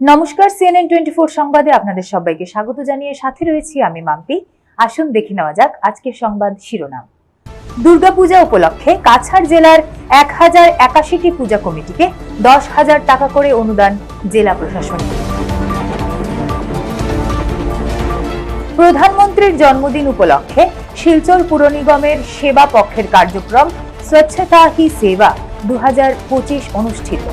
নমস্কার CNN twenty four সংবাদে আপনাদের সবাইকে স্বাগত জানিয়ে সাথে রয়েছি আমি মাম্পি। আসুন দেখে নেওয়া যাক আজকের সংবাদ শিরোনাম। দুর্গাপূজা উপলক্ষে কাছাড় জেলার এক হাজার একাশিটি পূজা কমিটিকে দশ হাজার টাকা করে অনুদান জেলা প্রশাসন। প্রধানমন্ত্রীর জন্মদিন উপলক্ষে শিলচর পুর নিগমের সেবা পক্ষের কার্যক্রম স্বচ্ছতা হি সেবা দুহাজার পঁচিশ অনুষ্ঠিত।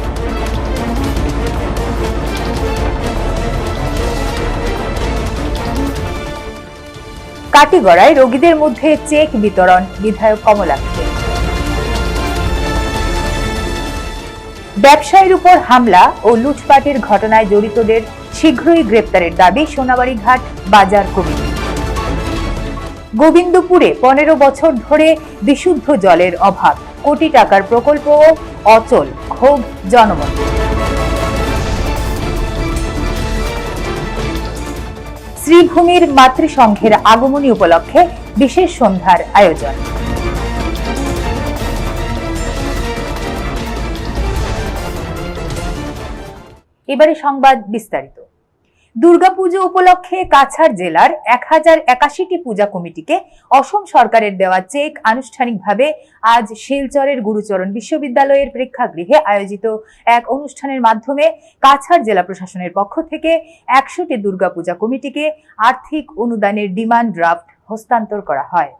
কাটিগড়ায় রোগীদের মধ্যে চেক বিতরণ, বিধায়ক কমলাক্ষে ব্যবসায়ীর উপর হামলা ও লুটপাটের ঘটনায় জড়িতদের শীঘ্রই গ্রেপ্তারের দাবি সোনাবাড়ি ঘাট বাজার কমিটি। গোবিন্দপুরে পনেরো বছর ধরে বিশুদ্ধ জলের অভাব, কোটি টাকার প্রকল্প অচল, ক্ষোভ, জনমত। শ্রীভূমির মাতৃসংঘের আগমনী উপলক্ষে বিশেষ সন্ধ্যার আয়োজন। এবারে সংবাদ বিস্তারিত। দুর্গাপুজো উপলক্ষে কাছাড় জেলার এক হাজার একাশিটি পূজা কমিটিকে অসম সরকারের দেওয়া চেক আনুষ্ঠানিকভাবে আজ শিলচরের গুরুচরণ বিশ্ববিদ্যালয়ের প্রেক্ষাগৃহে আয়োজিত এক অনুষ্ঠানের মাধ্যমে কাছাড় জেলা প্রশাসনের পক্ষ থেকে একশোটি দুর্গাপূজা কমিটিকে আর্থিক অনুদানের ডিমান্ড ড্রাফট হস্তান্তর করা হয়।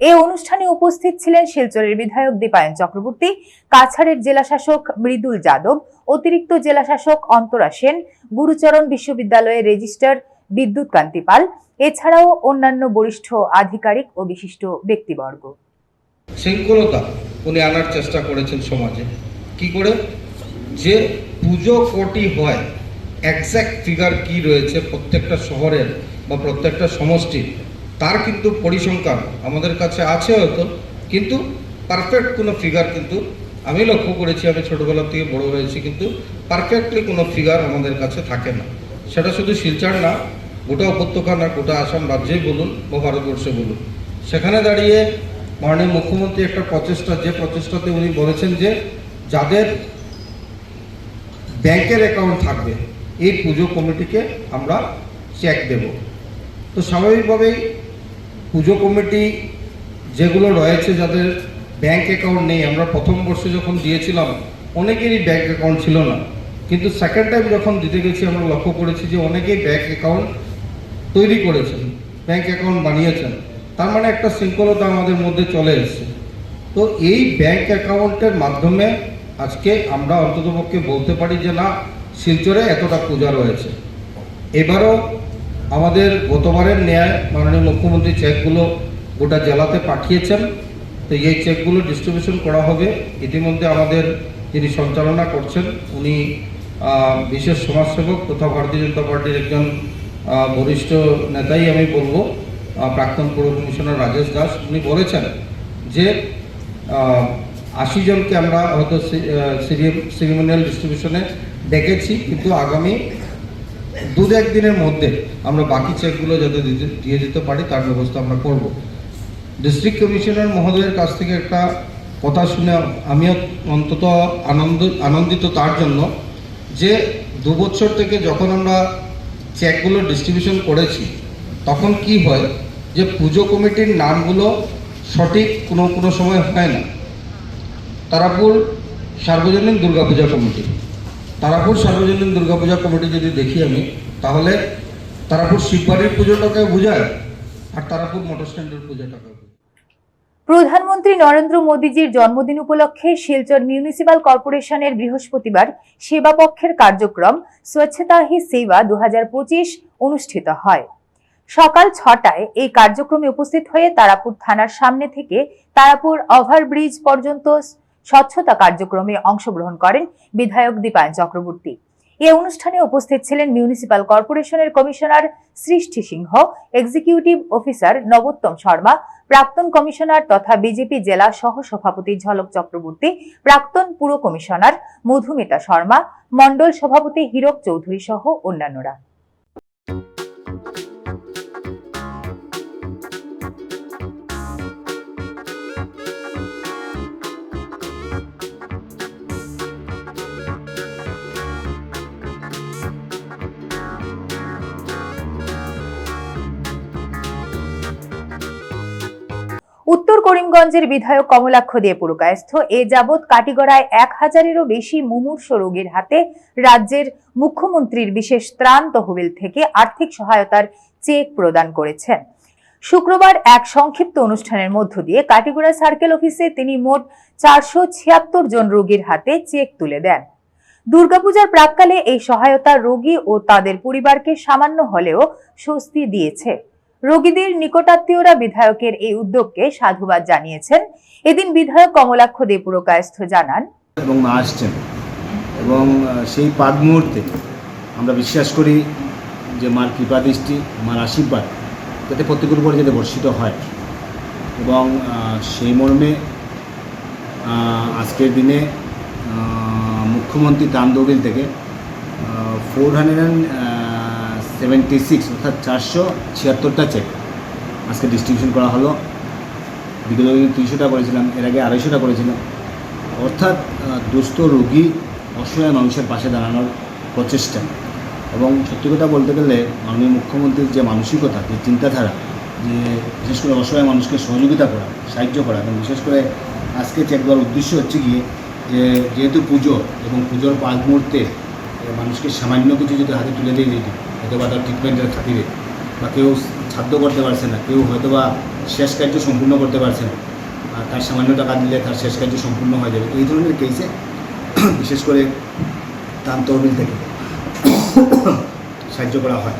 এই অনুষ্ঠানে উপস্থিত ছিলেন শিলচরের বিধায়ক দীপায়ন চক্রবর্তী, কাছাড়ের জেলাশাসক মৃদুল যাদব, অতিরিক্ত জেলাশাসক অন্তরা সেন, গুরুচরণ বিশ্ববিদ্যালয়ের রেজিস্ট্রার বিদ্যুৎ কান্তি পাল, এছাড়াও অন্যান্য বরিষ্ঠ আধিকারিক ও বিশিষ্ট ব্যক্তিবর্গ। শৃঙ্খলতা উনি আনার চেষ্টা করেছেন সমাজে। কি করে? যে পুজো কোটি হয় একজ্যাক্ট ফিগার কি রয়েছে প্রত্যেকটা শহরের বা প্রত্যেকটা সমষ্টির তার কিন্তু পরিসংখ্যান আমাদের কাছে আছে হয়তো, কিন্তু পারফেক্ট কোনো ফিগার কিন্তু আমি লক্ষ্য করেছি, আমি ছোটোবেলা থেকে বড় হয়েছি, কিন্তু পারফেক্টলি কোনো ফিগার আমাদের কাছে থাকে না। সেটা শুধু শিলচর না, গোটা উপত্যকা না, গোটা আসাম রাজ্যেই বলুন বা ভারতবর্ষে বলুন। সেখানে দাঁড়িয়ে মাননীয় মুখ্যমন্ত্রী একটা প্রচেষ্টা, যে প্রচেষ্টাতে উনি বলেছেন যে যাদের ব্যাংকের অ্যাকাউন্ট থাকবে, এই পুজো কমিটিকে আমরা চেক দেব। তো স্বাভাবিকভাবেই পুজো কমিটি যেগুলো রয়েছে, যাদের ব্যাংক অ্যাকাউন্ট নেই, আমরা প্রথম বর্ষে যখন দিয়েছিলাম, অনেকেরই ব্যাংক অ্যাকাউন্ট ছিল না। কিন্তু সেকেন্ড টাইম যখন দিতে গেছি, আমরা লক্ষ্য করেছি যে অনেকেই ব্যাংক অ্যাকাউন্ট তৈরি করেছেন ব্যাংক অ্যাকাউন্ট বানিয়েছেন। তার মানে একটা শৃঙ্খলতা আমাদের মধ্যে চলে এসেছে। তো এই ব্যাংক অ্যাকাউন্টের মাধ্যমে আজকে আমরা অন্ততপক্ষে বলতে পারি যে, না, শিলচরে এতটা পূজা রয়েছে। এবারও আমাদের গতবারের ন্যায় মাননীয় মুখ্যমন্ত্রী চেকগুলো গোটা জেলাতে পাঠিয়েছেন। তো এই চেকগুলো ডিস্ট্রিবিউশন করা হবে। ইতিমধ্যে আমাদের যিনি সঞ্চালনা করছেন, উনি বিশেষ সমাজসেবক তথা ভারতীয় জনতা পার্টির একজন বরিষ্ঠ নেতাই আমি বলব প্রাক্তন পুর কমিশনার রাজেশ দাস। উনি বলেছেন যে আশি জনকে আমরা হয়তো সিরিমোনিয়াল ডিস্ট্রিবিউশনে ডেকেছি, কিন্তু আগামী দু এক দিনের মধ্যে আমরা বাকি চেকগুলো যাতে দিতে- দিয়ে দিতে পারি, তার ব্যবস্থা আমরা করব। ডিস্ট্রিক্ট কমিশনার মহোদয়ের কাছ থেকে একটা কথা শুনে আমিও অন্তত আনন্দ, আনন্দিত তার জন্য যে দু বছর থেকে যখন আমরা চেকগুলো ডিস্ট্রিবিউশন করেছি, তখন কি হয় যে পুজো কমিটির নামগুলো সঠিক কোনো কোনো সময় হয় না। তারাপুর সার্বজনীন দুর্গাপূজা কমিটি। তারাপুর সার্বজনীন দুর্গাপূজা কমিটি যদি দেখি আমি, তাহলে তারাপুর শিববাড়ির পুজোটাকে বোঝায়, আর তারাপুর মোটর স্ট্যান্ডের পুজোটাকে। প্রধানমন্ত্রী নরেন্দ্র মোদীজির জন্মদিন উপলক্ষে শিলচর মিউনিসিপাল কর্পোরেশনের বৃহস্পতিবার সেবা পক্ষের কার্যক্রম স্বচ্ছতা হি সেবা দু হাজার পঁচিশ অনুষ্ঠিত হয় সকাল ছটায় এই কার্যক্রমে উপস্থিত হয়ে তারাপুর থানার সামনে থেকে তারাপুর ওভারব্রিজ পর্যন্ত স্বচ্ছতা কার্যক্রমে অংশগ্রহণ করেন বিধায়ক দীপায়ন চক্রবর্তী। এ অনুষ্ঠানে উপস্থিত ছিলেন মিউনিসিপাল কর্পোরেশনের commissioner Srishti Singh, executive officer Nabottam Sharma, প্রাক্তন কমিশনার তথা বিজেপি জেলা সহ সভাপতি ঝলক চক্রবর্তী, প্রাক্তন পুর কমিশনার মধুমিতা শর্মা, মণ্ডল সভাপতি হীরক চৌধুরী সহ অন্যান্যরা। উত্তর করিমগঞ্জের বিধায়ক কমলাক্ষ দিয়ে পুরকায়স্থ। এ যাবৎ কাটিগড়ায় এক হাজারেরও বেশি মুমূর্ষ রোগীর হাতে রাজ্যের মুখ্যমন্ত্রীর বিশেষ ত্রাণ তহবিল থেকে আর্থিক সহায়তার চেক প্রদান করেছেন। শুক্রবার এক সংক্ষিপ্ত অনুষ্ঠানের মধ্য দিয়ে কাটিগড়া সার্কেল অফিসে তিনি মোট চারশো ছিয়াত্তর জন রোগীর হাতে চেক তুলে দেন। দুর্গাপূজার প্রাককালে এই সহায়তা রোগী ও তাদের পরিবারকে সামান্য হলেও স্বস্তি দিয়েছে। রোগীদের নিকটাত্মীয়রা বিধায়কের এই উদ্যোগকে সাধুবাদ জানিয়েছেন। এদিন বিধায়ক কমলাক্ষ দে পুরকায়স্থ জানান, এবং মা আসছেন। এবং সেই পাদ মুহূর্তে আমরা বিশ্বাস করি যে মার কৃপা দৃষ্টি, মার আশীর্বাদ যাতে প্রত্যেকের উপরে যাতে বর্ষিত হয়। এবং সেই মর্মে আজকের দিনে মুখ্যমন্ত্রী তান্দবিল থেকে four hundred and seventy six অর্থাৎ চারশো ছিয়াত্তরটা চেক আজকে ডিস্ট্রিবিউশন করা হলো। বিগত তিনশোটা করেছিলাম, এর আগে আড়াইশোটা করেছিলাম। অর্থাৎ দুস্থ রোগী অসহায় মানুষের পাশে দাঁড়ানোর প্রচেষ্টা। এবং সত্যি কথা বলতে গেলে, মাননীয় মুখ্যমন্ত্রীর যে মানসিকতা, যে চিন্তাধারা, যে বিশেষ করে অসহায় মানুষকে সহযোগিতা করা, সাহায্য করা, এবং বিশেষ করে আজকে চেক দেওয়ার উদ্দেশ্য হচ্ছে গিয়ে যে, যেহেতু পুজো এবং পুজোর পাঁচ মুহূর্তে মানুষকে সামান্য কিছু যদি হাতে তুলে দিয়ে দিই হয়তো বা তার ট্রিটমেন্টের খাতিরে বা কেউ ছাদ্য করতে পারছে না, কেউ হয়তো বা শেষ কার্য সম্পূর্ণ করতে পারছে না, আর তার সামান্য টাকা দিলে তার শেষ কার্য সম্পূর্ণ হয়ে যাবে। এই ধরনের কেসে বিশেষ করে তান তহবিল থেকে সাহায্য করা হয়।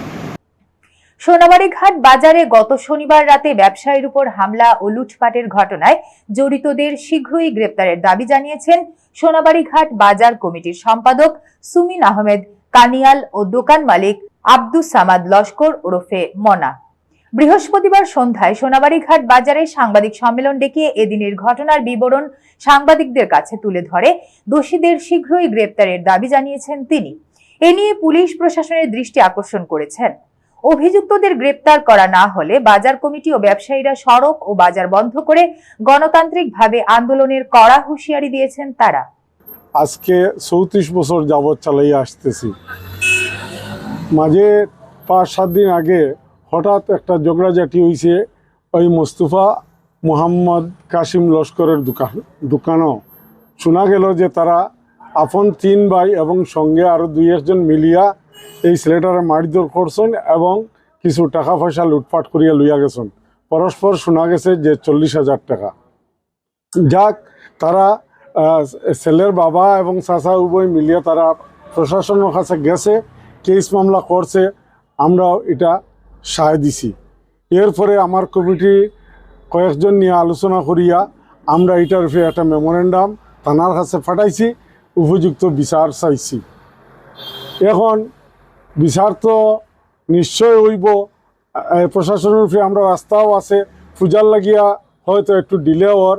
সোনাবাড়ি ঘাট বাজারে গত শনিবার রাতে ব্যবসায়ীর উপর হামলা ও লুটপাটের ঘটনায় জড়িতদের শীঘ্রই গ্রেপ্তারের দাবি জানিয়েছেন সোনাবাড়ি ঘাট বাজার কমিটির সম্পাদক সুমিন আহমেদ। কানিয়াল ও দোকান মালিক আব্দুস সামাদ লস্কর ওরফে মনা। বৃহস্পতিবার সন্ধ্যায় সোনাবাড়ি ঘাট বাজারে সাংবাদিক সম্মেলন ডেকে এদিনের ঘটনার বিবরণ সাংবাদিকদের কাছে তুলে ধরে। দোষীদের শীঘ্রই গ্রেপ্তারের দাবি জানিয়েছেন তিনি। এ নিয়ে পুলিশ প্রশাসনের দৃষ্টি আকর্ষণ করেছেন। অভিযুক্তদের গ্রেপ্তার করা না হলে বাজার কমিটি ও ব্যবসায়ীরা সড়ক ও বাজার বন্ধ করে গণতান্ত্রিকভাবে আন্দোলনের কড়া হুঁশিয়ারি দিয়েছেন তারা। আজকে চৌত্রিশ বছর যাবৎ চালাই আসতেছি। মাঝে পাঁচ সাত দিন আগে হঠাৎ একটা ঝগড়াঝাটি হয়েছে ওই মোস্তফা মোহাম্মদ কাসিম লস্করের দোকান, দোকানও। শোনা গেল যে তারা আপন তিন ভাই এবং সঙ্গে আরও দুই একজন মিলিয়া এই ছেলেটারে মারধর করছেন এবং কিছু টাকা পয়সা লুটপাট করিয়া লইয়া গেছেন। পরস্পর শোনা গেছে যে চল্লিশ হাজার টাকা। যাক, তারা ছেলের বাবা এবং চাচা উভয় মিলিয়ে তারা প্রশাসনের কাছে গেছে। কেস মামলা করছে, আমরাও এটা সায় দিছি। এরপরে আমার কমিটি কয়েকজন নিয়ে আলোচনা করিয়া আমরা এটার উপরে একটা মেমোরেন্ডাম থানার কাছে ফাটাইছি উপযুক্ত বিচার চাইছি। এখন বিচার তো নিশ্চয় হইব প্রশাসনের উপরে আমরা রাস্তাও আছে, পূজার লাগিয়া হয়তো একটু ডিলে হওয়ার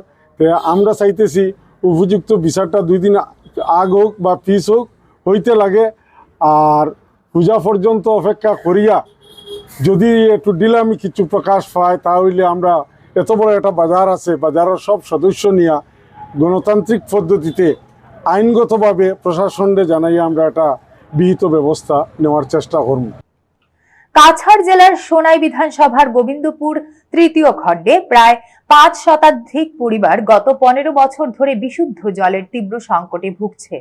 আমরা চাইতেছি উপযুক্ত বিচারটা দুই দিন আগ হোক বা পিস হোক হইতে লাগে, আর পূজা পর্যন্ত অপেক্ষা করিয়া যদি একটু ডিলামি কিছু প্রকাশ পায়, তাহলে আমরা এত বড় একটা বাজার আছে, বাজারের সব সদস্য নিয়ে গণতান্ত্রিক পদ্ধতিতে আইনগতভাবে প্রশাসনকে জানাইয়া আমরা একটা বিহিত ব্যবস্থা নেওয়ার চেষ্টা করব। কাছাড় জেলার সোনাই বিধানসভার গোবিন্দপুর তৃতীয় খণ্ডে প্রায় পাঁচ শতাধিক পরিবার গত পনেরো বছর ধরে বিশুদ্ধ জলের তীব্র সংকটে ভুগছে।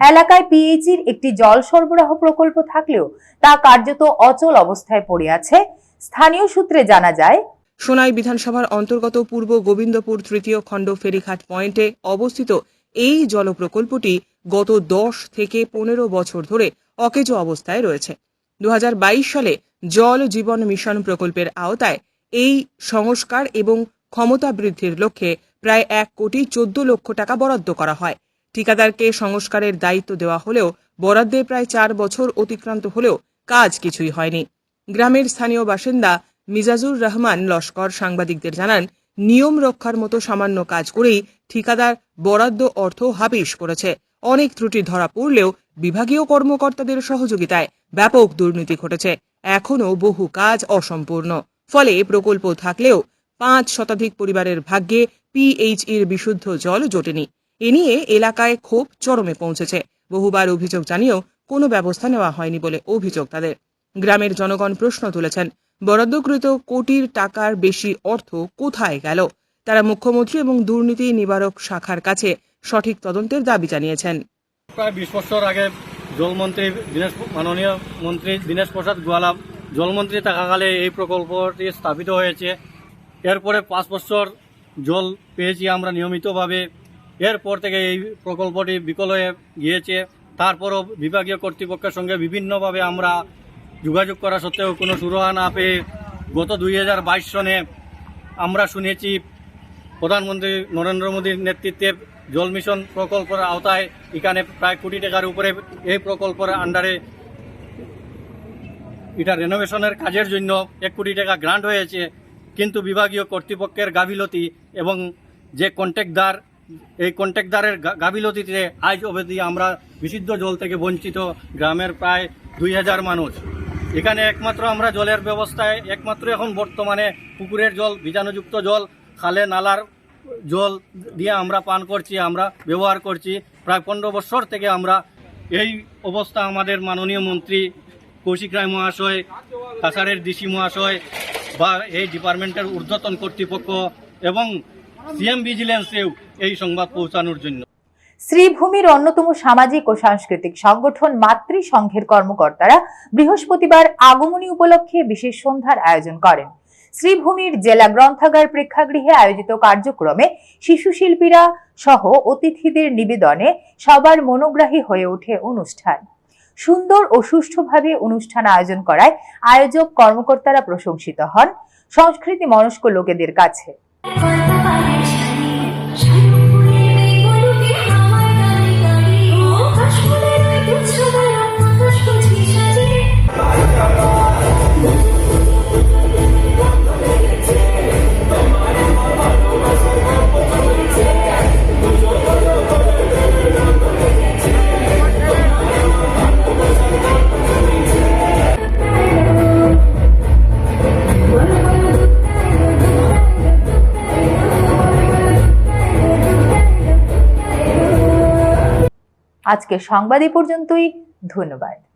এলাকায় পিএইচির একটি জল সরবরাহ প্রকল্প থাকলেও তা কার্যত অচল অবস্থায় পড়ে আছে। স্থানীয় সূত্রে জানা যায়, সোনাই বিধানসভার অন্তর্গত পূর্ব গোবিন্দপুর তৃতীয় খণ্ড ফেরিঘাট পয়েন্টে অবস্থিত এই জল প্রকল্পটি গত দশ থেকে পনেরো বছর ধরে অকেজো অবস্থায় রয়েছে। দু হাজার বাইশ সালে জল জীবন মিশন প্রকল্পের আওতায় এই সংস্কার এবং ক্ষমতা বৃদ্ধির লক্ষ্যে প্রায় এক কোটি চোদ্দ লক্ষ টাকা বরাদ্দ করা হয়। ঠিকাদারকে সংস্কারের দায়িত্ব দেওয়া হলেও বরাদ্দে প্রায় চার বছর অতিক্রান্ত হলেও কাজ কিছুই হয়নি। গ্রামের স্থানীয় বাসিন্দা মিজাজুর রহমান লস্কর সাংবাদিকদের জানান, নিয়ম রক্ষার মতো সামান্য কাজ করেই ঠিকাদার বরাদ্দ অর্থ হাবিশ করেছে। অনেক ত্রুটি ধরা পড়লেও বিভাগীয় কর্মকর্তাদের সহযোগিতায় ব্যাপক দুর্নীতি ঘটেছে। এখনও বহু কাজ অসম্পূর্ণ। ফলে প্রকল্প থাকলেও পাঁচ শতাধিক পরিবারের ভাগ্যে পিএইচইর বিশুদ্ধ জল জোটেনি। এ নিয়ে এলাকায় ক্ষোভ চরমে পৌঁছেছে। বহুবার অভিযোগ জানিয়েও কোনো ব্যবস্থা নেওয়া হয়নি বলে অভিযোগ তাদের। গ্রামের জনগণ প্রশ্ন তুলেছেন, বরাদ্দকৃত কোটির টাকার বেশি অর্থ কোথায় গেল? তারা মুখ্যমন্ত্রী এবং দুর্নীতি নিবারক শাখার কাছে সঠিক তদন্তের দাবি জানিয়েছেন। প্রায় বিশ বছর আগে জলমন্ত্রী দীনেশ, মাননীয় মন্ত্রী দীনেশ প্রসাদ গোয়ালা জলমন্ত্রী থাকাকালে এই প্রকল্পটি স্থাপিত হয়েছে। এরপরে পাঁচ বছর জল পেয়েছি আমরা নিয়মিতভাবে। এরপর থেকে এই প্রকল্পটি বিকল হয়ে গিয়েছে। তারপরও বিভাগীয় কর্তৃপক্ষের সঙ্গে বিভিন্নভাবে আমরা যোগাযোগ করা সত্ত্বেও কোনো সুরাহা না পেয়ে গত দুই হাজার বাইশ সনে আমরা শুনেছি, প্রধানমন্ত্রী নরেন্দ্র মোদীর নেতৃত্বে জল মিশন প্রকল্পের আওতায় এখানে প্রায় কোটি টাকার উপরে এই প্রকল্পের আন্ডারে এটা রেনোভেশনের কাজের জন্য এক কোটি টাকা গ্রান্ট হয়েছে। কিন্তু বিভাগীয় কর্তৃপক্ষের গাফিলতি এবং যে কন্ট্রাক্টদার এই কন্ট্রাক্টদারের গাফিলতিতে আজ অবধি আমরা বিশুদ্ধ জল থেকে বঞ্চিত গ্রামের প্রায় দুই হাজার মানুষ। এখানে একমাত্র আমরা জলের ব্যবস্থায়, একমাত্র এখন বর্তমানে পুকুরের জল, বীজাণুযুক্ত জল, খালে নালার জল দিয়ে আমরা পান করছি, আমরা ব্যবহার করছি। প্রায় পনেরো বছর থেকে আমরা এই অবস্থা আমাদের মাননীয় মন্ত্রী কৌশিক রায় মহাশয়, কাছাড়ের ডিসি মহাশয় বা এই ডিপার্টমেন্টের ঊর্ধ্বতন কর্তৃপক্ষ এবং সিএম ভিজিলেন্সেও এই সংবাদ পৌঁছানোর জন্য। শ্রীভূমির অন্যতম সামাজিক ও সাংস্কৃতিক সংগঠন মাতৃ সংঘের কর্মকর্তারা বৃহস্পতিবার আগমনী উপলক্ষে বিশেষ সন্ধ্যার আয়োজন করেন। শ্রীভূমির জেলা গ্রন্থাগার প্রেক্ষাগৃহে আয়োজিত কার্যক্রমে শিশু শিল্পীরা সহ অতিথিদের নিবেদনে সবার মনোগ্রাহী হয়ে ওঠে অনুষ্ঠান। সুন্দর ও সুষ্ঠুভাবে অনুষ্ঠান আয়োজন করায় আয়োজক কর্মকর্তারা প্রশংসিত হন। সংস্কৃতি মনস্ক লোকেদের কাছে। Bye. আজকের সংবাদ পর্যন্তই ধন্যবাদ।